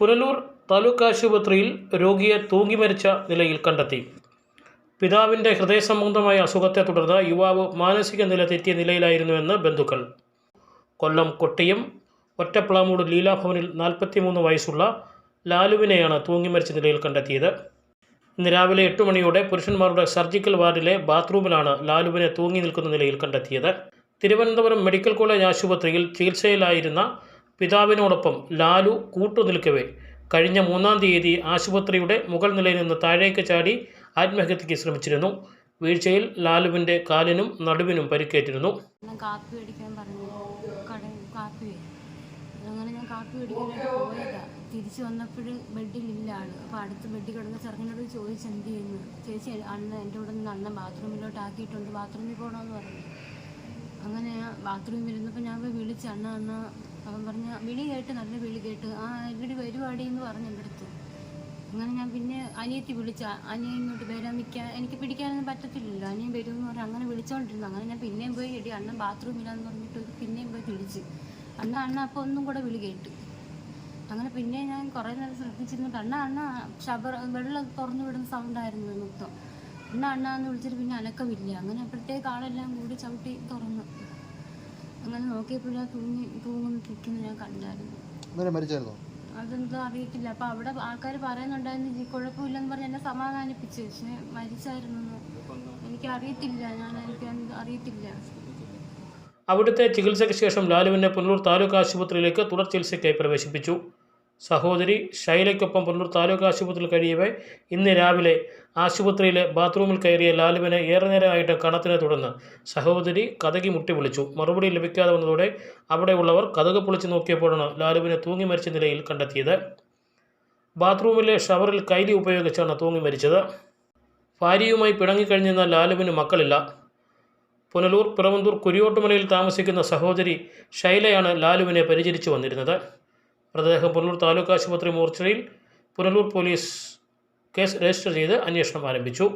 പുനലൂർ താലൂക്ക് ആശുപത്രിയിൽ രോഗിയെ തൂങ്ങി മരിച്ച നിലയിൽ കണ്ടെത്തി. പിതാവിന്റെ ഹൃദയ സംബന്ധമായ അസുഖത്തെ തുടർന്ന് യുവാവ് മാനസിക നില തെറ്റിയ നിലയിലായിരുന്നുവെന്ന് ബന്ധുക്കൾ. കൊല്ലം കൊട്ടിയം ഒറ്റപ്ലാമൂട് ലീലാഭവനിൽ നാൽപ്പത്തിമൂന്ന് വയസ്സുള്ള ലാലുവിനെയാണ് തൂങ്ങി മരിച്ച നിലയിൽ കണ്ടെത്തിയത്. ഇന്ന് രാവിലെ എട്ട് മണിയോടെ പുരുഷന്മാരുടെ സർജിക്കൽ വാർഡിലെ ബാത്റൂമിലാണ് ലാലുവിനെ തൂങ്ങി നിൽക്കുന്ന നിലയിൽ കണ്ടെത്തിയത്. തിരുവനന്തപുരം മെഡിക്കൽ കോളേജ് ആശുപത്രിയിൽ ചികിത്സയിലായിരുന്ന പിതാവിനോടൊപ്പം ലാലു കൂട്ടുനിൽക്കവേ. കഴിഞ്ഞ മൂന്നാം തീയതി ആശുപത്രിയുടെ മുകൾ നിലയിൽ നിന്ന് താഴേക്ക് ചാടി ആത്മഹത്യയ്ക്ക് ശ്രമിച്ചിരുന്നു. വീഴ്ചയിൽ ലാലുവിന്റെ കാലിനും നടുവിനും പരിക്കേറ്റിരുന്നു. പറഞ്ഞു. അങ്ങനെ ഞാൻ കാപ്പി മേടിക്കാനായിട്ട് പോയതാ. തിരിച്ചു വന്നപ്പോൾ ബെഡിലില്ല ആൾ. അപ്പോൾ അടുത്ത് ബെഡിൽ കിടന്ന ചെറുക്കനോട് ചോദിച്ച് എന്ത് ചെയ്യുന്നു? ചേച്ചി അണ്ണൻ എന്റെ കൂടെ നിന്ന് അണ്ണൻ ബാത്റൂമിലോട്ട് ആക്കിയിട്ടുണ്ട്. ബാത്റൂമിൽ പോകണമെന്ന് പറഞ്ഞു. അങ്ങനെ ബാത്റൂമിൽ ഇരുന്നപ്പോൾ ഞാൻ പോയി വിളിച്ച് അണ്ണ അണ്ണ അവൻ പറഞ്ഞ വിളി കേട്ട് നല്ല വിളി കേട്ട് ആ ഇവിടെ വരുവാടി എന്ന് പറഞ്ഞു എന്റെ അടുത്ത്. അങ്ങനെ ഞാൻ പിന്നെ അനിയത്തി വിളിച്ച അനിയൻ ഇങ്ങോട്ട് വരാൻ നിൽക്കാൻ എനിക്ക് പിടിക്കാനൊന്നും പറ്റത്തില്ലല്ലോ അനിയൻ വരുമെന്ന് പറഞ്ഞ് അങ്ങനെ വിളിച്ചോണ്ടിരുന്നു. അങ്ങനെ ഞാൻ പിന്നെയും പോയി എടി അണ്ണൻ ബാത്റൂമിലാന്ന് പറഞ്ഞിട്ട് പിന്നെയും പോയി വിളിച്ച് അണ്ണ അണ്ണ അപ്പോൾ ഒന്നും കൂടെ വിളി കേട്ട്. അങ്ങനെ പിന്നെ ഞാൻ കുറേ നേരം ശ്രദ്ധിച്ചിരുന്നിട്ട് അണ്ണ അണ്ണ ഷബർ വെള്ളം തുറന്നു വിടുന്ന സൗണ്ടായിരുന്നു മൊത്തം. അണ്ണ അണ്ണ എന്ന് വിളിച്ചിട്ട് പിന്നെ അനക്കമില്ല. അങ്ങനെ അപ്പോഴത്തേക്ക് ആളെല്ലാം കൂടി ചവിട്ടി തുറന്നു. അങ്ങനെ നോക്കിയപ്പോഴാ തൂങ്ങി തൂങ്ങുന്ന തിക്കുന്ന ഞാൻ കണ്ടായിരുന്നു. മരിച്ചായിരുന്നോ? അതെന്തോ അറിയത്തില്ല. അപ്പൊ അവിടെ ആൾക്കാർ പറയുന്നുണ്ടായിരുന്നു ഈ കുഴപ്പമില്ലെന്ന് പറഞ്ഞ് എന്നെ സമാധാനിപ്പിച്ച്. പക്ഷെ മരിച്ചായിരുന്നു എനിക്ക് അറിയത്തില്ല ഞാൻ എനിക്ക് അറിയത്തില്ല. അവിടുത്തെ ചികിത്സയ്ക്ക് ശേഷം ലാലുവിനെ പുനലൂർ താലൂക്ക് ആശുപത്രിയിലേക്ക് തുടർ ചികിത്സയ്ക്കായി പ്രവേശിപ്പിച്ചു. സഹോദരി ഷൈലയ്ക്കൊപ്പം പുനലൂർ താലൂക്ക് ആശുപത്രിയിൽ കഴിയവേ ഇന്ന് രാവിലെ ആശുപത്രിയിലെ ബാത്റൂമിൽ കയറിയ ലാലുവിനെ ഏറെ നേരമായിട്ട് കണത്തിനെ തുടർന്ന് സഹോദരി കഥകി മുട്ടി വിളിച്ചു. മറുപടി ലഭിക്കാതെ വന്നതോടെ അവിടെയുള്ളവർ കഥക് പൊളിച്ച് നോക്കിയപ്പോഴാണ് ലാലുവിനെ തൂങ്ങി മരിച്ച നിലയിൽ കണ്ടെത്തിയത്. ബാത്റൂമിലെ ഷവറിൽ കൈലി ഉപയോഗിച്ചാണ് തൂങ്ങി മരിച്ചത്. ഭാര്യയുമായി പിണങ്ങിക്കഴിഞ്ഞിരുന്ന ലാലുവിന് മക്കളില്ല. പുനലൂർ പിറവന്തൂർ കുരിയോട്ടുമലയിൽ താമസിക്കുന്ന സഹോദരി ഷൈലയാണ് ലാലുവിനെ പരിചരിച്ചു വന്നിരുന്നത്. മൃതദേഹം പുനലൂർ താലൂക്ക് ആശുപത്രി മോർച്ചറിയിൽ പുനലൂർ പോലീസ് കേസ് രജിസ്റ്റർ ചെയ്ത് അന്വേഷണം ആരംഭിച്ചു.